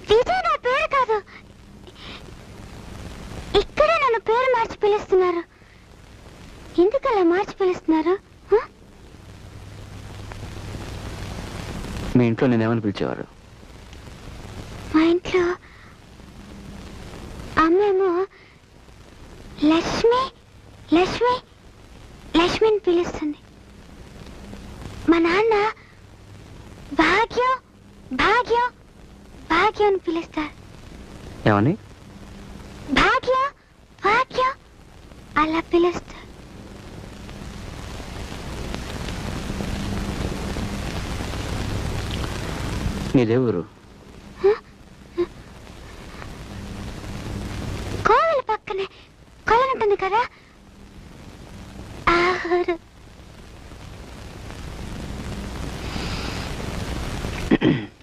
విజయ్ నా పేరు కాదు. ఇక్కడే నన్ను పేరు మార్చి పిలుస్తున్నారు. ఎందుకు అలా మార్చి పిలుస్తున్నారు? మీ ఇంట్లో నేనేమని పిలిచేవారు? మా ఇంట్లో అమ్మేమో లక్ష్మి లక్ష్మి లక్ష్మిని పిలుస్తుంది. భాగ్య అని పిలుస్తారు ఏమని? భాగ్య భాగ్య అలా పిలుస్తారు నీదేవరు కోవల పక్కనే కొలనుంటుంది కదా? ఆహరు. mm